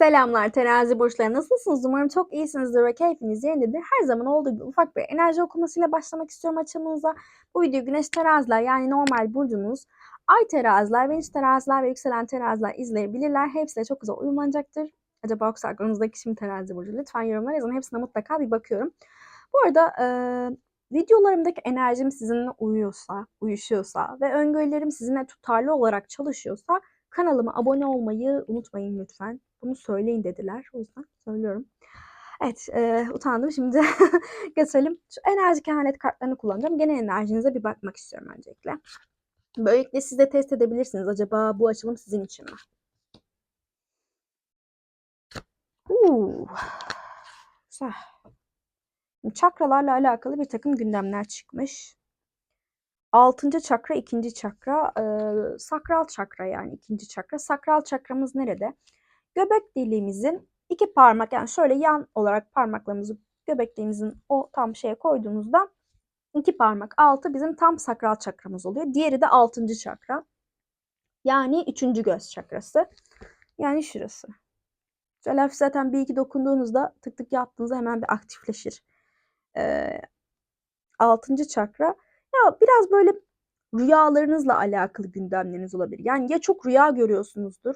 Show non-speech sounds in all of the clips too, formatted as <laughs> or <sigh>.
Selamlar terazi burçları nasılsınız? Umarım çok iyisinizdir ve keyfiniz yerindedir. Her zaman olduğu gibi ufak bir enerji okumasıyla başlamak istiyorum açılımınıza. Bu video güneş teraziler yani normal burcunuz, ay teraziler, venüs teraziler ve yükselen teraziler izleyebilirler. Hepsi de çok güzel uyumlanacaktır. Acaba yoksa aklınızdaki şimdi terazi burcu? Lütfen yorumlara yazın. Hepsine mutlaka bir bakıyorum. Bu arada e, videolarımdaki enerjim sizinle uyuyorsa, uyuşuyorsa ve öngörülerim sizinle tutarlı olarak çalışıyorsa kanalıma abone olmayı unutmayın lütfen. Bunu söyleyin dediler. O yüzden söylüyorum. Evet, e, utandım. Şimdi <laughs> geçelim. Şu enerji kehanet kartlarını kullanacağım. Genel enerjinize bir bakmak istiyorum öncelikle. Böylelikle siz de test edebilirsiniz. Acaba bu açılım sizin için mi? Uuu. Güzel. Çakralarla alakalı bir takım gündemler çıkmış. Altıncı çakra, ikinci çakra, e, sakral çakra yani ikinci çakra. Sakral çakramız nerede? Göbek deliğimizin iki parmak yani şöyle yan olarak parmaklarımızı göbek deliğimizin o tam şeye koyduğumuzda iki parmak altı bizim tam sakral çakramız oluyor. Diğeri de altıncı çakra. Yani üçüncü göz çakrası. Yani şurası. Şöyle zaten bir iki dokunduğunuzda tık tık yaptığınızda hemen bir aktifleşir. Ee, altıncı çakra. Ya biraz böyle rüyalarınızla alakalı gündemleriniz olabilir. Yani ya çok rüya görüyorsunuzdur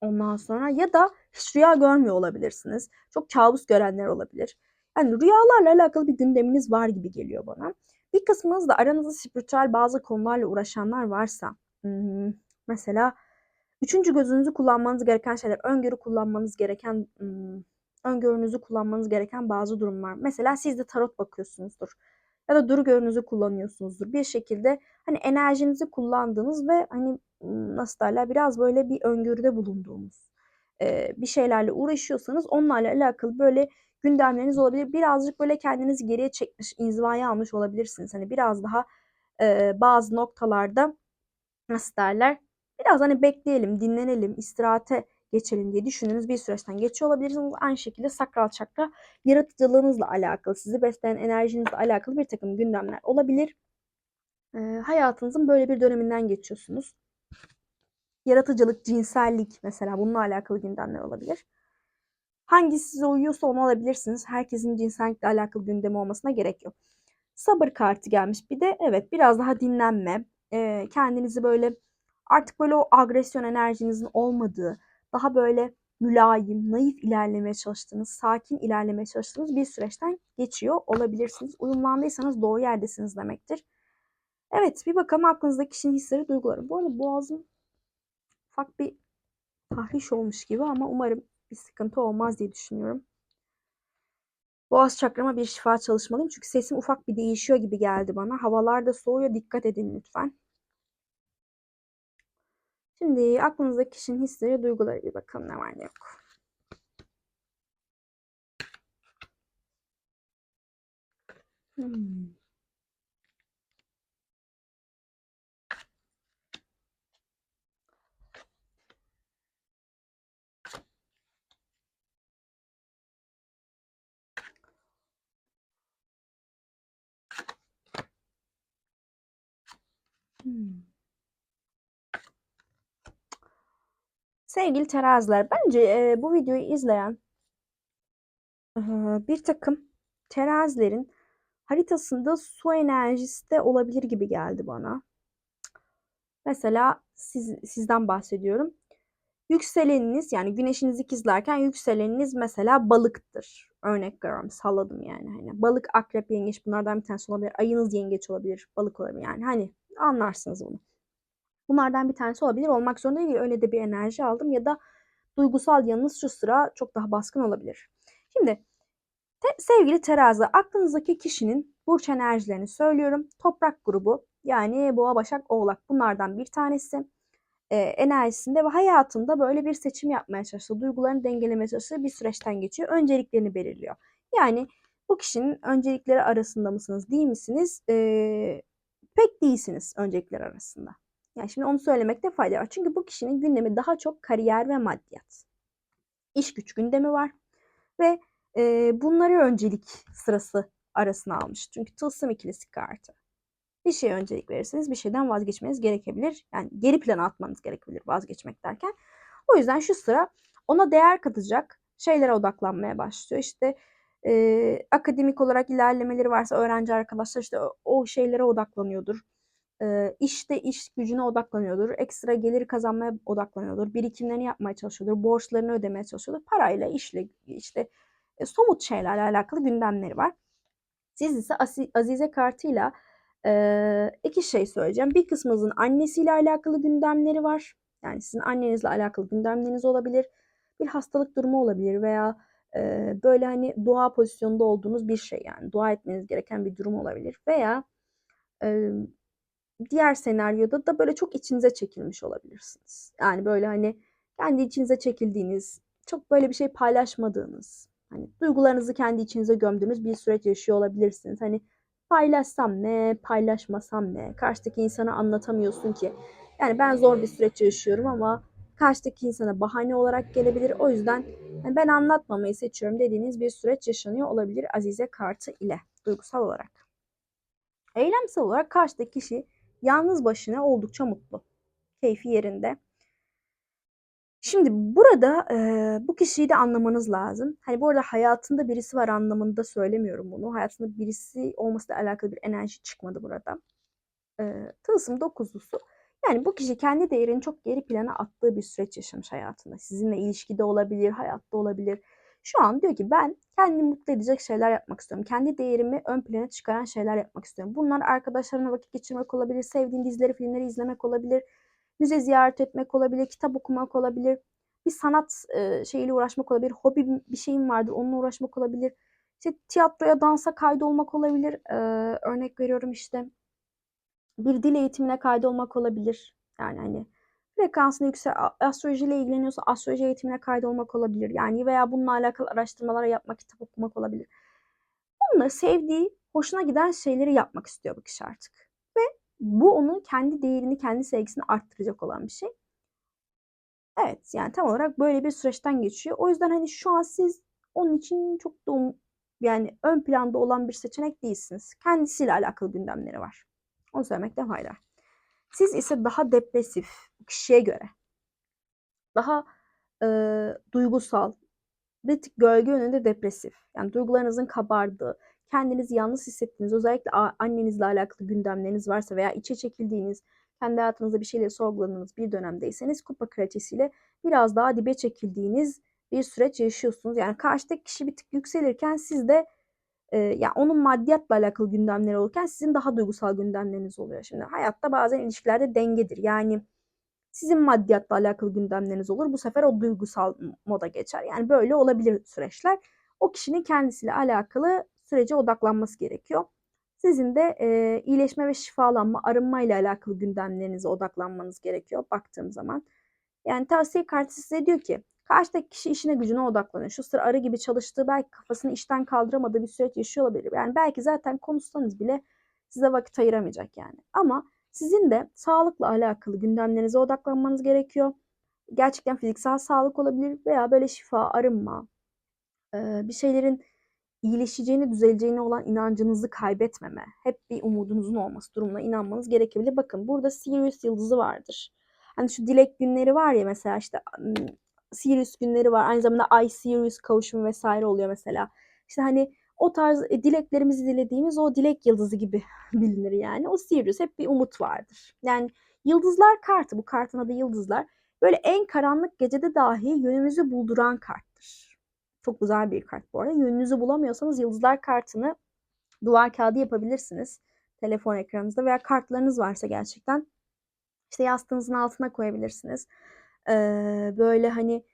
Ondan sonra ya da hiç rüya görmüyor olabilirsiniz. Çok kabus görenler olabilir. Yani rüyalarla alakalı bir gündeminiz var gibi geliyor bana. Bir kısmınız da aranızda spiritüel bazı konularla uğraşanlar varsa hmm, mesela üçüncü gözünüzü kullanmanız gereken şeyler, öngörü kullanmanız gereken hmm, öngörünüzü kullanmanız gereken bazı durumlar. Mesela siz de tarot bakıyorsunuzdur ya da duru görünüzü kullanıyorsunuzdur. Bir şekilde hani enerjinizi kullandığınız ve hani nasıl derler biraz böyle bir öngörüde bulunduğunuz bir şeylerle uğraşıyorsanız onlarla alakalı böyle gündemleriniz olabilir. Birazcık böyle kendinizi geriye çekmiş, inzivaya almış olabilirsiniz. Hani biraz daha bazı noktalarda nasıl derler biraz hani bekleyelim, dinlenelim, istirahate geçelim diye düşündüğünüz bir süreçten geçiyor olabilirsiniz. Aynı şekilde sakral çakra yaratıcılığınızla alakalı, sizi besleyen enerjinizle alakalı bir takım gündemler olabilir. E, hayatınızın böyle bir döneminden geçiyorsunuz. Yaratıcılık, cinsellik mesela bununla alakalı gündemler olabilir. Hangisi size uyuyorsa onu alabilirsiniz. Herkesin cinsellikle alakalı gündemi olmasına gerek yok. Sabır kartı gelmiş. Bir de evet biraz daha dinlenme. E, kendinizi böyle artık böyle o agresyon enerjinizin olmadığı, daha böyle mülayim, naif ilerlemeye çalıştığınız, sakin ilerlemeye çalıştığınız bir süreçten geçiyor olabilirsiniz. Uyumlandıysanız doğru yerdesiniz demektir. Evet bir bakalım aklınızdaki kişinin hisleri, duyguları. Bu arada boğazım ufak bir tahriş olmuş gibi ama umarım bir sıkıntı olmaz diye düşünüyorum. Boğaz çakrama bir şifa çalışmalıyım. Çünkü sesim ufak bir değişiyor gibi geldi bana. Havalar da soğuyor. Dikkat edin lütfen. Şimdi aklınızdaki kişinin hisleri, duyguları bir bakalım ne var ne yok. Hmm. Sevgili teraziler, bence e, bu videoyu izleyen e, bir takım terazilerin haritasında su enerjisi de olabilir gibi geldi bana. Mesela siz, sizden bahsediyorum. Yükseleniniz yani güneşiniz ikizlerken yükseleniniz mesela balıktır. Örnek veriyorum salladım yani. Hani balık, akrep, yengeç bunlardan bir tanesi olabilir. Ayınız yengeç olabilir, balık olabilir yani. Hani anlarsınız bunu. Bunlardan bir tanesi olabilir. Olmak zorunda değil. Öyle de bir enerji aldım ya da duygusal yanınız şu sıra çok daha baskın olabilir. Şimdi te, sevgili terazi aklınızdaki kişinin burç enerjilerini söylüyorum. Toprak grubu yani boğa, başak, oğlak bunlardan bir tanesi e, enerjisinde ve hayatında böyle bir seçim yapmaya çalıştığı, duygularını dengelemeye çalıştığı bir süreçten geçiyor. Önceliklerini belirliyor. Yani bu kişinin öncelikleri arasında mısınız, değil misiniz? E, pek değilsiniz öncelikler arasında. Yani şimdi onu söylemekte fayda var. Çünkü bu kişinin gündemi daha çok kariyer ve maddiyat. İş güç gündemi var. Ve e, bunları öncelik sırası arasına almış. Çünkü tılsım ikilisi kartı. Bir şeye öncelik verirseniz bir şeyden vazgeçmeniz gerekebilir. Yani geri plana atmanız gerekebilir vazgeçmek derken. O yüzden şu sıra ona değer katacak şeylere odaklanmaya başlıyor. İşte e, akademik olarak ilerlemeleri varsa öğrenci arkadaşlar işte o, o şeylere odaklanıyordur. E, işte iş gücüne odaklanıyordur. Ekstra gelir kazanmaya odaklanıyordur. Birikimlerini yapmaya çalışıyordur. Borçlarını ödemeye çalışıyordur. Parayla, işle işte e, somut şeylerle alakalı gündemleri var. Siz ise Azize kartıyla e, iki şey söyleyeceğim. Bir kısmınızın annesiyle alakalı gündemleri var. Yani sizin annenizle alakalı gündemleriniz olabilir. Bir hastalık durumu olabilir veya böyle hani dua pozisyonunda olduğunuz bir şey yani dua etmeniz gereken bir durum olabilir veya diğer senaryoda da böyle çok içinize çekilmiş olabilirsiniz. Yani böyle hani kendi içinize çekildiğiniz, çok böyle bir şey paylaşmadığınız, hani duygularınızı kendi içinize gömdüğünüz bir süreç yaşıyor olabilirsiniz. Hani paylaşsam ne, paylaşmasam ne? Karşıdaki insana anlatamıyorsun ki. Yani ben zor bir süreç yaşıyorum ama karşıdaki insana bahane olarak gelebilir. O yüzden yani ben anlatmamayı seçiyorum dediğiniz bir süreç yaşanıyor olabilir Azize kartı ile duygusal olarak. Eylemsel olarak karşıdaki kişi yalnız başına oldukça mutlu. Keyfi yerinde. Şimdi burada e, bu kişiyi de anlamanız lazım. Hani bu arada hayatında birisi var anlamında söylemiyorum bunu. Hayatında birisi olmasıyla alakalı bir enerji çıkmadı burada. E, tılsım dokuzlusu. Yani bu kişi kendi değerini çok geri plana attığı bir süreç yaşamış hayatında. Sizinle ilişkide olabilir, hayatta olabilir. Şu an diyor ki ben kendimi mutlu edecek şeyler yapmak istiyorum. Kendi değerimi ön plana çıkaran şeyler yapmak istiyorum. Bunlar arkadaşlarına vakit geçirmek olabilir, sevdiğin dizileri, filmleri izlemek olabilir, müze ziyaret etmek olabilir, kitap okumak olabilir, bir sanat e, şeyiyle uğraşmak olabilir, hobi bir şeyim vardır onunla uğraşmak olabilir. İşte tiyatroya, dansa kaydolmak olabilir. Ee, örnek veriyorum işte bir dil eğitimine kaydolmak olabilir. Yani hani frekansını yüksek astrolojiyle ilgileniyorsa astroloji eğitimine kaydolmak olabilir. Yani veya bununla alakalı araştırmalar yapmak, kitap okumak olabilir. Bunları sevdiği, hoşuna giden şeyleri yapmak istiyor bu kişi artık. Ve bu onun kendi değerini, kendi sevgisini arttıracak olan bir şey. Evet yani tam olarak böyle bir süreçten geçiyor. O yüzden hani şu an siz onun için çok da yani ön planda olan bir seçenek değilsiniz. Kendisiyle alakalı gündemleri var. Onu söylemekte fayda var. Siz ise daha depresif kişiye göre daha e, duygusal bir tık gölge önünde depresif. Yani duygularınızın kabardığı, kendinizi yalnız hissettiğiniz, özellikle annenizle alakalı gündemleriniz varsa veya içe çekildiğiniz, kendi hayatınızda bir şeyleri sorguladığınız bir dönemdeyseniz kupa kraliçesiyle biraz daha dibe çekildiğiniz bir süreç yaşıyorsunuz. Yani karşıdaki kişi bir tık yükselirken siz de e, yani onun maddiyatla alakalı gündemleri olurken sizin daha duygusal gündemleriniz oluyor. Şimdi hayatta bazen ilişkilerde dengedir. Yani sizin maddiyatla alakalı gündemleriniz olur. Bu sefer o duygusal moda geçer. Yani böyle olabilir süreçler. O kişinin kendisiyle alakalı sürece odaklanması gerekiyor. Sizin de e, iyileşme ve şifalanma, arınma ile alakalı gündemlerinize odaklanmanız gerekiyor baktığım zaman. Yani tavsiye kartı size diyor ki Karşıdaki kişi işine gücüne odaklanıyor. Şu sıra arı gibi çalıştığı belki kafasını işten kaldıramadığı bir süreç yaşıyor olabilir. Yani belki zaten konuşsanız bile size vakit ayıramayacak yani. Ama sizin de sağlıkla alakalı gündemlerinize odaklanmanız gerekiyor. Gerçekten fiziksel sağlık olabilir veya böyle şifa, arınma, bir şeylerin iyileşeceğini, düzeleceğine olan inancınızı kaybetmeme, hep bir umudunuzun olması durumuna inanmanız gerekebilir. Bakın burada Sirius yıldızı vardır. Hani şu dilek günleri var ya mesela işte Sirius günleri var. Aynı zamanda Ay Sirius kavuşumu vesaire oluyor mesela. İşte hani o tarz e, dileklerimizi dilediğimiz o dilek yıldızı gibi <laughs> bilinir yani. O Sirius hep bir umut vardır. Yani yıldızlar kartı bu kartın adı yıldızlar. Böyle en karanlık gecede dahi yönümüzü bulduran karttır. Çok güzel bir kart bu arada. Yönünüzü bulamıyorsanız yıldızlar kartını duvar kağıdı yapabilirsiniz. Telefon ekranınızda veya kartlarınız varsa gerçekten işte yastığınızın altına koyabilirsiniz böyle hani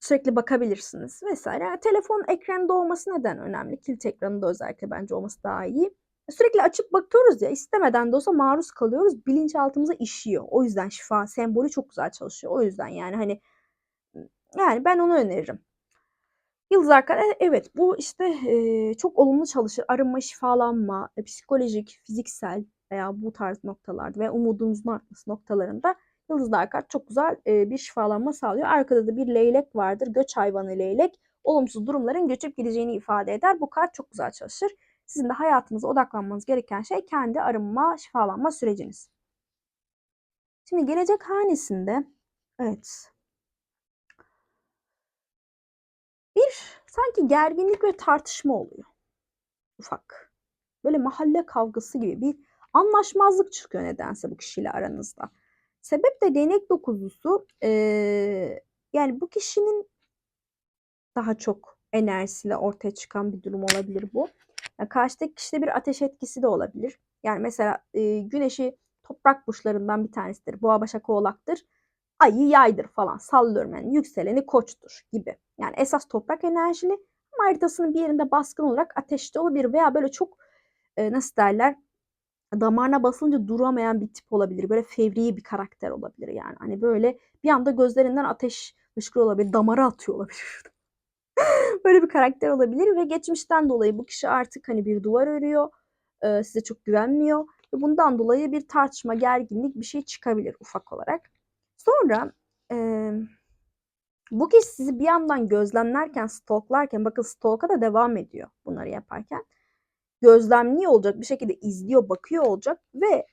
sürekli bakabilirsiniz vesaire. Yani telefon ekranında olması neden önemli? Kilit ekranında özellikle bence olması daha iyi. Sürekli açıp bakıyoruz ya istemeden de olsa maruz kalıyoruz. Bilinçaltımıza işiyor. O yüzden şifa sembolü çok güzel çalışıyor. O yüzden yani hani yani ben onu öneririm. Yıldız arkadaş evet bu işte e, çok olumlu çalışır. Arınma, şifalanma, e, psikolojik, fiziksel veya bu tarz noktalarda ve umudunuzun artması noktalarında Yıldızlar kart çok güzel bir şifalanma sağlıyor. Arkada da bir leylek vardır. Göç hayvanı leylek. Olumsuz durumların göçüp gideceğini ifade eder. Bu kart çok güzel çalışır. Sizin de hayatınıza odaklanmanız gereken şey kendi arınma, şifalanma süreciniz. Şimdi gelecek hanesinde evet bir sanki gerginlik ve tartışma oluyor. Ufak. Böyle mahalle kavgası gibi bir anlaşmazlık çıkıyor nedense bu kişiyle aranızda. Sebep de değnek dokuzlusu eee, yani bu kişinin daha çok enerjisiyle ortaya çıkan bir durum olabilir bu. Yani karşıdaki kişide bir ateş etkisi de olabilir. Yani mesela e, güneşi toprak burçlarından bir tanesidir. Boğa başak oğlaktır. Ayı yaydır falan sallıyorum yani yükseleni koçtur gibi. Yani esas toprak enerjili ama haritasının bir yerinde baskın olarak ateşte olabilir veya böyle çok e, nasıl derler damarına basınca duramayan bir tip olabilir. Böyle fevri bir karakter olabilir yani. Hani böyle bir anda gözlerinden ateş fışkırıyor olabilir. Damara atıyor olabilir. <laughs> Böyle bir karakter olabilir ve geçmişten dolayı bu kişi artık hani bir duvar örüyor. size çok güvenmiyor ve bundan dolayı bir tartışma, gerginlik bir şey çıkabilir ufak olarak. Sonra e, bu kişi sizi bir yandan gözlemlerken, stalklarken, bakın stalk'a da devam ediyor bunları yaparken. Gözlemliyor olacak, bir şekilde izliyor, bakıyor olacak ve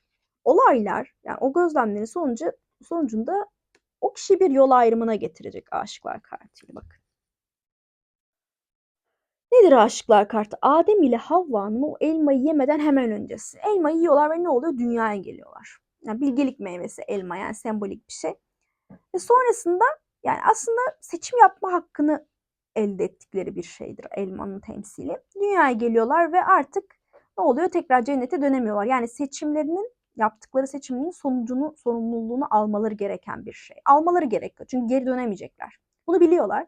olaylar yani o gözlemlerin sonucu sonucunda o kişi bir yol ayrımına getirecek aşıklar kartıyla bakın. Nedir aşıklar kartı? Adem ile Havva'nın o elmayı yemeden hemen öncesi. Elmayı yiyorlar ve ne oluyor? Dünyaya geliyorlar. Yani bilgelik meyvesi elma yani sembolik bir şey. Ve sonrasında yani aslında seçim yapma hakkını elde ettikleri bir şeydir elmanın temsili. Dünyaya geliyorlar ve artık ne oluyor? Tekrar cennete dönemiyorlar. Yani seçimlerinin yaptıkları seçiminin sonucunu, sorumluluğunu almaları gereken bir şey. Almaları gerekiyor. Çünkü geri dönemeyecekler. Bunu biliyorlar.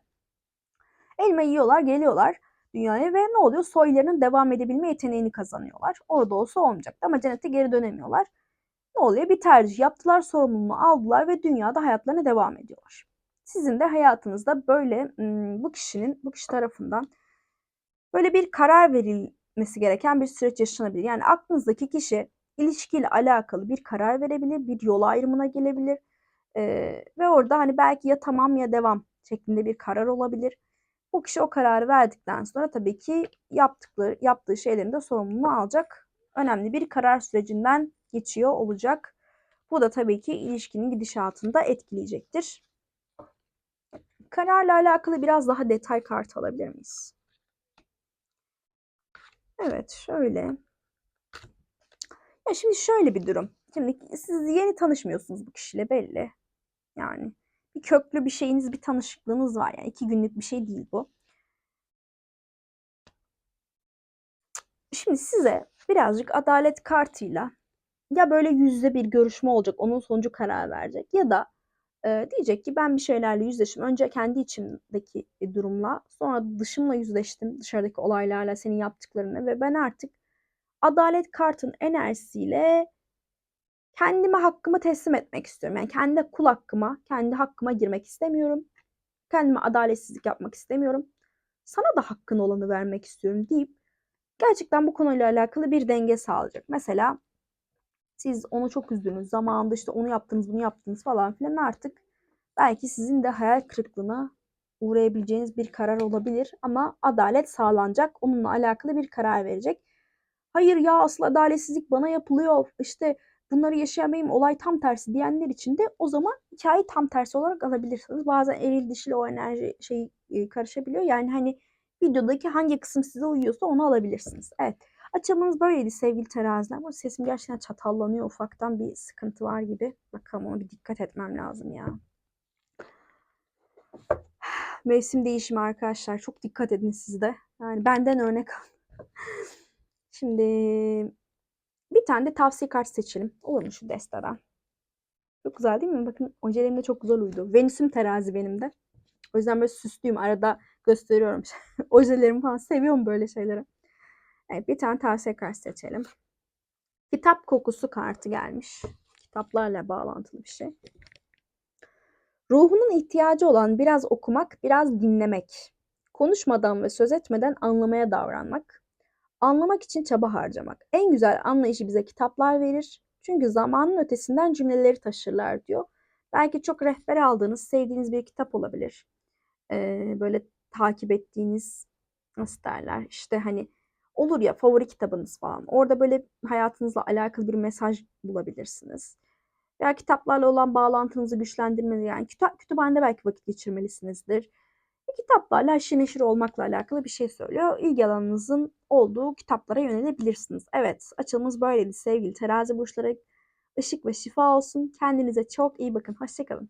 Elma yiyorlar, geliyorlar dünyaya ve ne oluyor? Soylarının devam edebilme yeteneğini kazanıyorlar. Orada olsa olmayacaktı ama cennete geri dönemiyorlar. Ne oluyor? Bir tercih yaptılar, sorumluluğunu aldılar ve dünyada hayatlarına devam ediyorlar. Sizin de hayatınızda böyle bu kişinin, bu kişi tarafından böyle bir karar verilmesi gereken bir süreç yaşanabilir. Yani aklınızdaki kişi ilişkiyle alakalı bir karar verebilir, bir yol ayrımına gelebilir. Ee, ve orada hani belki ya tamam ya devam şeklinde bir karar olabilir. Bu kişi o kararı verdikten sonra tabii ki yaptıkları, yaptığı şeylerin de sorumluluğunu alacak. Önemli bir karar sürecinden geçiyor olacak. Bu da tabii ki ilişkinin gidişatını da etkileyecektir. Kararla alakalı biraz daha detay kart alabilir miyiz? Evet, şöyle. Ya şimdi şöyle bir durum. Şimdi siz yeni tanışmıyorsunuz bu kişiyle belli. Yani bir köklü bir şeyiniz, bir tanışıklığınız var. Yani iki günlük bir şey değil bu. Şimdi size birazcık adalet kartıyla ya böyle yüzde bir görüşme olacak, onun sonucu karar verecek ya da e, diyecek ki ben bir şeylerle yüzleştim. Önce kendi içimdeki durumla, sonra dışımla yüzleştim, dışarıdaki olaylarla, senin yaptıklarını ve ben artık adalet kartın enerjisiyle kendime hakkımı teslim etmek istiyorum. Yani kendi kul hakkıma, kendi hakkıma girmek istemiyorum. Kendime adaletsizlik yapmak istemiyorum. Sana da hakkın olanı vermek istiyorum deyip gerçekten bu konuyla alakalı bir denge sağlayacak. Mesela siz onu çok üzdünüz. Zamanında işte onu yaptınız, bunu yaptınız falan filan artık belki sizin de hayal kırıklığına uğrayabileceğiniz bir karar olabilir ama adalet sağlanacak. Onunla alakalı bir karar verecek. Hayır ya asıl adaletsizlik bana yapılıyor. İşte bunları yaşayamayayım olay tam tersi diyenler için de o zaman hikayeyi tam tersi olarak alabilirsiniz. Bazen eril dişili o enerji şey karışabiliyor. Yani hani videodaki hangi kısım size uyuyorsa onu alabilirsiniz. Evet. Açılımınız böyleydi sevgili teraziler. Bu sesim gerçekten çatallanıyor. Ufaktan bir sıkıntı var gibi. Bakalım ona bir dikkat etmem lazım ya. <sighs> Mevsim değişimi arkadaşlar. Çok dikkat edin siz de. Yani benden örnek alın. <laughs> Şimdi bir tane de tavsiye kart seçelim. Olur mu şu desteden? Çok güzel değil mi? Bakın ojelerim de çok güzel uydu. Venüsüm terazi benim de. O yüzden böyle süslüyüm. Arada gösteriyorum. <laughs> Ojelerimi falan seviyorum böyle şeyleri. Evet bir tane tavsiye kart seçelim. Kitap kokusu kartı gelmiş. Kitaplarla bağlantılı bir şey. Ruhunun ihtiyacı olan biraz okumak, biraz dinlemek. Konuşmadan ve söz etmeden anlamaya davranmak. Anlamak için çaba harcamak. En güzel anlayışı bize kitaplar verir. Çünkü zamanın ötesinden cümleleri taşırlar diyor. Belki çok rehber aldığınız, sevdiğiniz bir kitap olabilir. Ee, böyle takip ettiğiniz nasıl derler işte hani olur ya favori kitabınız falan. Orada böyle hayatınızla alakalı bir mesaj bulabilirsiniz. Veya kitaplarla olan bağlantınızı güçlendirmeli yani kütüphanede belki vakit geçirmelisinizdir. kitaplarla haşır neşir olmakla alakalı bir şey söylüyor. İlgi alanınızın olduğu kitaplara yönelebilirsiniz. Evet, açılımız böyleydi sevgili terazi burçları. Işık ve şifa olsun. Kendinize çok iyi bakın. Hoşçakalın.